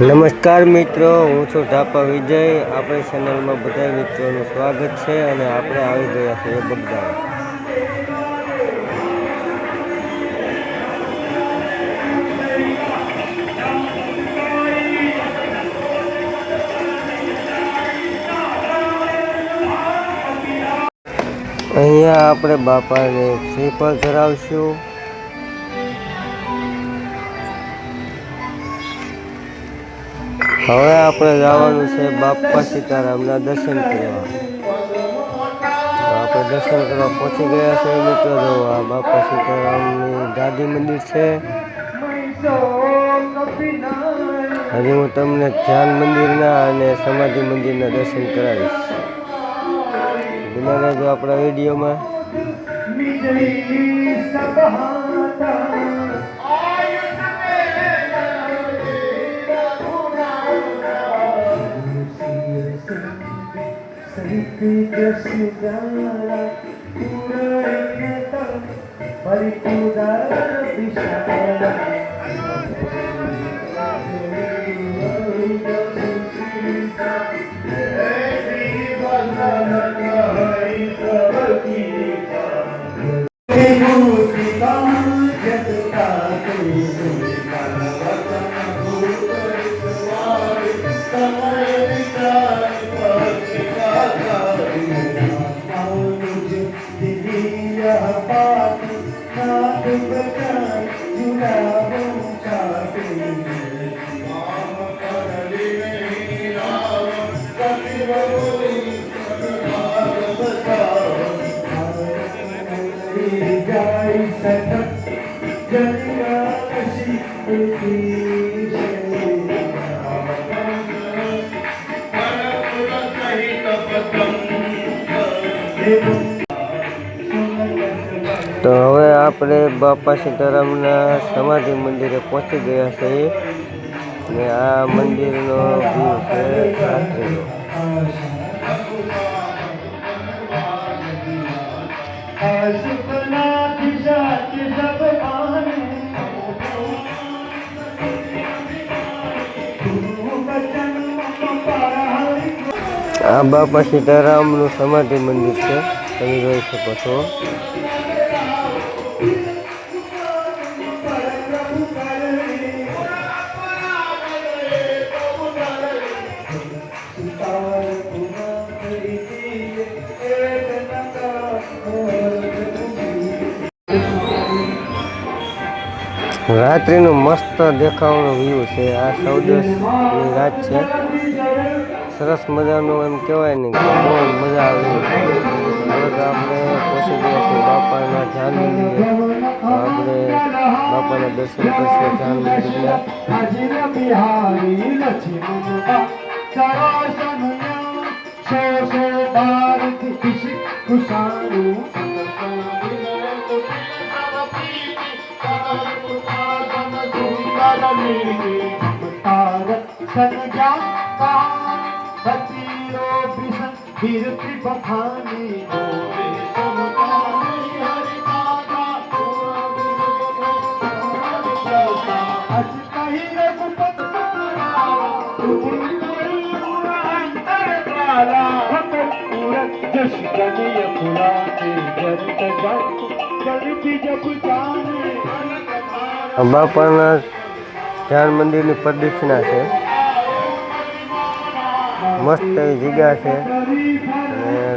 નમસ્કાર મિત્રો, હું છું ઢાપા વિજય. આપણી ચેનલમાં બધા મિત્રોનું સ્વાગત છે અને આપણે આવી ગયા છીએ બગદાણા. અહીંયા આપણે બાપાને શ્રીફળ ધરાવશું. હવે આપણે જવાનું છે બાપા સીતારામના દર્શન કરવા. આપણે દર્શન કરવા પહોંચી ગયા છે મિત્રો જો આ બાપા સીતારામની ગાદી મંદિર છે. હજી હું તમને ધ્યાન મંદિરના અને સમાધિ મંદિરના દર્શન કરાવીશ. બના આપણા વિડીયોમાં તો હવે આપણે બાપા સીતારામના સમાધિ મંદિરે પહોંચી ગયા છીએ. ને આ મંદિરનો વ્યૂ છે રાત્રિનો. આ બાપા સીતારામનું સમાધિ મંદિર છે. તમે જોઈ શકો છો. રાત્રિનું મસ્ત દેખાવાનો વ્યૂ છે. આ સૌદસની રાત છે. સરસ મજાનું એમ કહેવાય ને કે બહુ મજા આવે. એવું છે હવે તો આપણે પહોંચી ગયા છીએ બાપાના ધ્યાન મંદિરે. તો આપણે બાપાના દર્શન કરશે ધ્યાન મંદિરના બિહારી લક્ષ્મણ کیرتی پٹھانی بولے سب کاری ہر دادا اج کہیں رگپت سترالا انتر کالا پورت جشن یمنا کے جنت جت جلتی جب جانے અંબાપાના ધ્યાન મંદિરની પ્રદક્ષિણા છે મસ્ત એવી જગ્યા છે.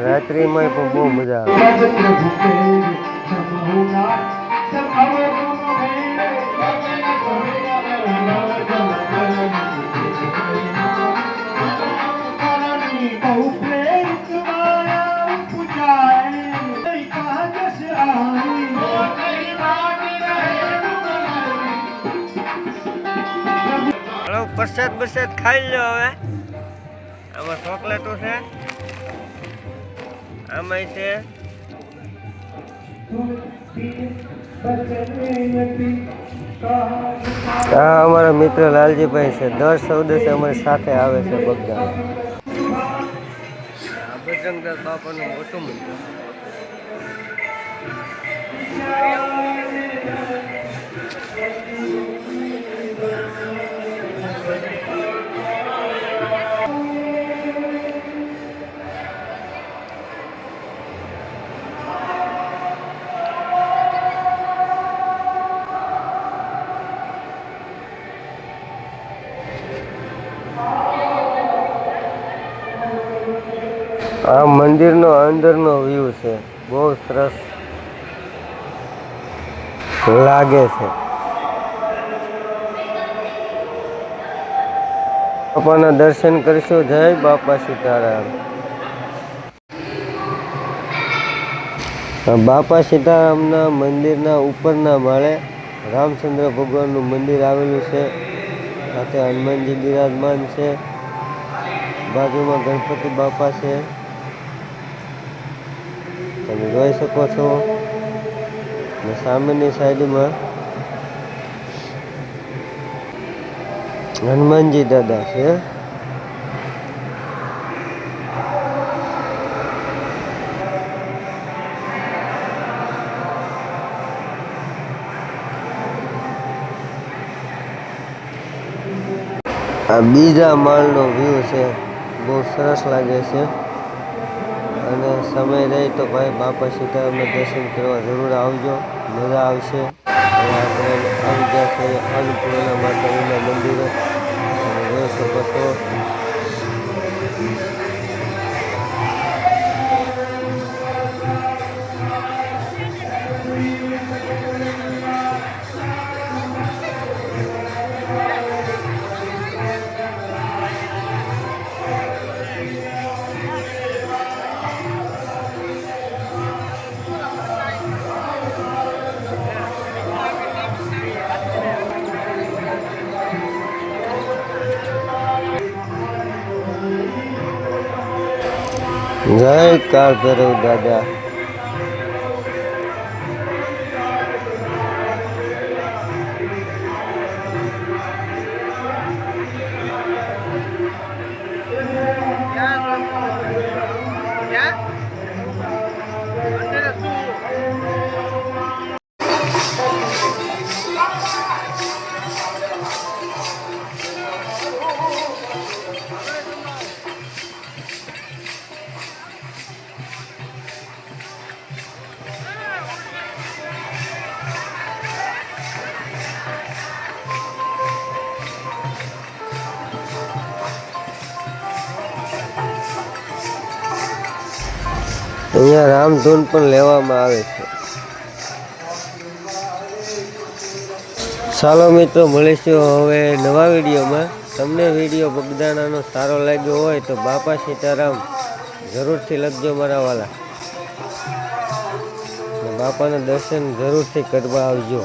રાત્રિમાં પણ બહુ મજા આવે. પ્રસાદ બરસાદ ખાઈ લો હવે. આમાં ચોકલેટો છે. આમાં છે. આ અમારા મિત્ર લાલજીભાઈ છે. દર ચૌદસે અમારી સાથે આવે છે બગદાણ બજરંગદાસ બાપાનું મોટું મંદિર. આ મંદિરનો અંદરનો વ્યૂ છે. બહુ સરસ લાગે છે. બાપાના દર્શન કરશો. જય બાપા સીતારામ. બાપા સીતારામના મંદિરના ઉપરના માળે રામચંદ્ર ભગવાનનું મંદિર આવેલું છે. સાથે હનુમાનજી બિરાજમાન છે. બાજુમાં ગણપતિ બાપા છે. તમે જોઈ શકો છો. અને સામેની સાઈડમાં હનુમાનજી દાદા છે. આ બીજા માળનો વ્યૂ છે. બહુ સરસ લાગે છે. અને સમય રહે તો ભાઈ બાપા અમે દર્શન કરવા જરૂર આવજો. મજા આવશે. અને આપણે આવી ગયા છે અન્નપૂર્ણા માતાજીના મંદિરે. જોઈ શકો જય કાળ ભૈરવ દાદા. અહીંયા રામધૂન પણ લેવામાં આવે છે. ચાલો મિત્રો, મળીશું હવે નવા વિડીયોમાં. તમને વીડિયો બગદાણાનો સારો લાગ્યો હોય તો બાપા સીતારામ જરૂરથી લખજો મારા વાલા. બાપાના દર્શન જરૂરથી કરવા આવજો.